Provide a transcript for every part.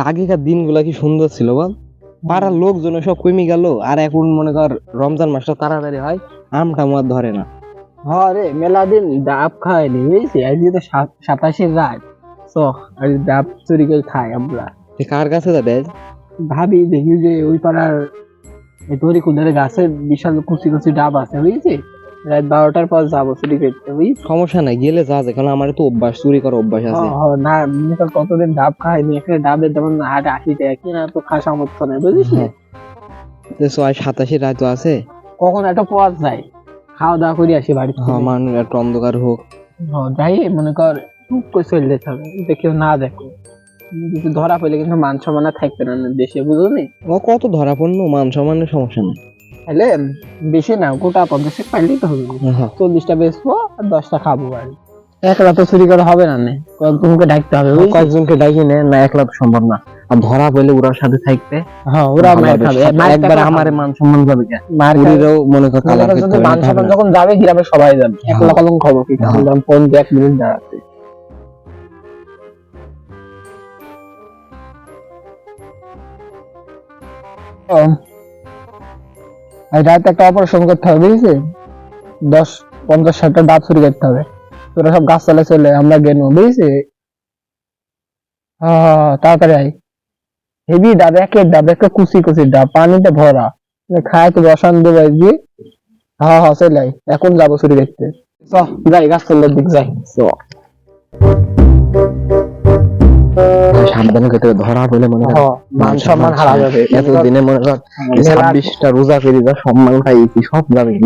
আগেকার দিনগুলা কি সুন্দর ছিল বল? পাড়ার লোকজন সব কমে গেল আর এখন মনে কর রমজান মাসটা তাড়াতাড়ি হয় আমটা আমার ধরে না। হ্যাঁ রে মেলা দিন ডাব খাইনি বুঝছি? আজকে তো সাত- সাতাশের রাত চ আজ ডাব চুরি করে খাই আমরা। কার কাছে যাবে ভাবি দেখি যে ওই পাড়ার এই তরি গাছের বিশাল কুচি কুচি ডাব আছে বুঝছি? রাত বারোটার পর যাব চুরি করতে সমস্যা নাই গেলে যা যায় কারণ আমার তো অভ্যাস চুরি করার অভ্যাস আছে। না মনে কর কতদিন ডাব খাইনি একটা ডাবের যেমন আট আশি টাকা কিনা তো খাওয়া সামর্থ্য নেই বুঝিস না? ছয় সাতাশি রাত আছে। কখন একটা পাওয়া যায় খাওয়া দাওয়া করে আসি বাড়ি হ্যাঁ মানুষ একটু অন্ধকার হোক। যাই মনে কর টুক করে চলে যেতে হবে যে কেউ না দেখো ধরা পেলে কিন্তু মান সম্মান থাকবে না দেশে বুঝলো? ও কত ধরা পড়ল মান সম্মানের সমস্যা নেই। তাহলে বেশি না গোটা পঞ্চাশ পাইলেই তো হবে। হ্যাঁ। চল্লিশটা বেচবো আর দশটা খাব বাড়ি একলা তো চুরি করা হবে না নে। কয়েকজনকে ডাকতে হবে? কয়েকজনকে ডাকি নে না একলা তো সম্ভব না। আর ধরা পেলে ওরার সাথে থাকতে হ্যাঁ ওরা মার খাবে একবার আমার মান সম্মান যাবে কে? মার। মনে কর মনে মান সম্মান যখন যাবে গ্রামে সবাই যাবে। হ্যাঁ। একলা কলম খবর কি? হ্যাঁ। ফোন এক মিনিট দাঁড়াতে এই রাতে একটা অপারেশন করতে হবে বুঝেছি দশ, পঞ্চাশ, ষাটটা ডাব চুরি করতে হবে। তোরা সব গাছ চালে চলে আমরা গেনু বুঝেছি তাড়াতাড়ি আই হেভি ডাব একের ডাব একটা কুচি কুচি ডাব, পানিতে ভরা। খায় তো বসান দেবো আজকে হ্যাঁ হ্যাঁ চলে আই এখন যাব চুরি দেখতে চ, যাই, গাছ তলার দিক যাই। চ। সাবধানে করতে ধরা পেলে মনে হ্যাঁ, মান সম্মান হারা যাবে। এতদিনে মনে মেলা- ছাব্বিশটা রোজা যা সম্মান সব যাবে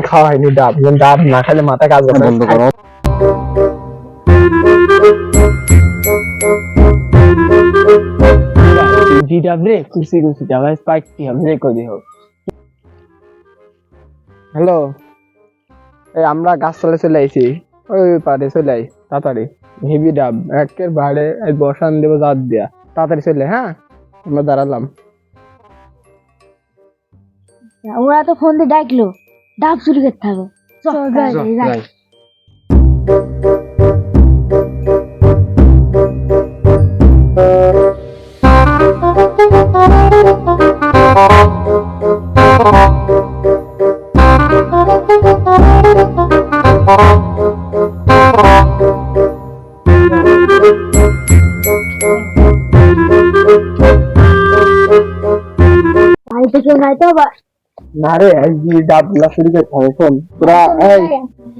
খাওয়া হয়নি ডাব। ডাব না খেলে মাথা কাজ বন্ধ করো। হবে হ্যালো এই আমরা গাছ তলে চলে আইছি। ওই পারে চলে আই তাড়াতাড়ি। হেভি ডাব একের বাড়ে এই বসান দেবো জাত দিয়া। তাড়াতাড়ি চলে হ্যাঁ? আমরা দাঁড়ালাম। ওরা তো ফোন দিয়ে ডাকলো ডাব চুরি করতে হবে। বাড়িতে কেউ নাই তো বা- না রে আজকে ডাবগুলা শুরু করতে হবে শোন তোরা এই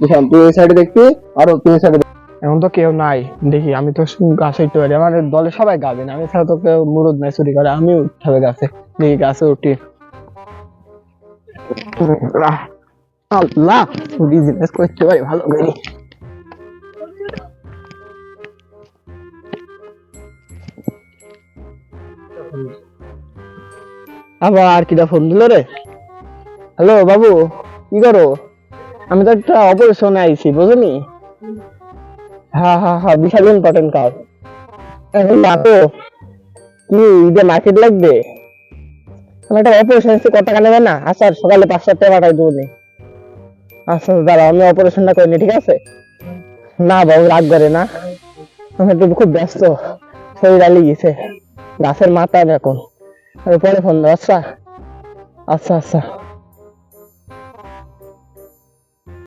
শোন তুই এই সাইডে দেখবি আর তুই সাইডে এখন তো কেউ নাই দেখি আমি তো গাছে উঠতে পারি আমার দলে সবাই গাবে না আমি ছাড়া তো কেউ মুরুদ নাই চুরি করে আমি উঠতে হবে গাছে দেখি গাছে উঠি। আল্লাহ বিজনেস করতে পারি ভালো করে। আবার কিটা ফোন দিল রে? হ্যালো বাবু, কি করো? আমি তো একটা অপারেশনে আইছি, বুঝলি? হ্যাঁ হ্যাঁ হ্যাঁ বিশাল ইম্পর্টেন্ট কাজ। এখন ডাকো কি ঈদে মার্কেট লাগবে? আমি একটা অপারেশন এসে কত না? আচ্ছা সকালে পাঁচ সাত টাকা পাঠাই দেবো। আচ্ছা দাঁড়াও, আমি অপারেশনটা করিনি, ঠিক আছে? না, বাবু, রাগ করে না। আমি একটু খুব ব্যস্ত। শরীর আলি গেছে। গাছের মাথায় এখন পরে ফোন দেবো আচ্ছা। আচ্ছা আচ্ছা।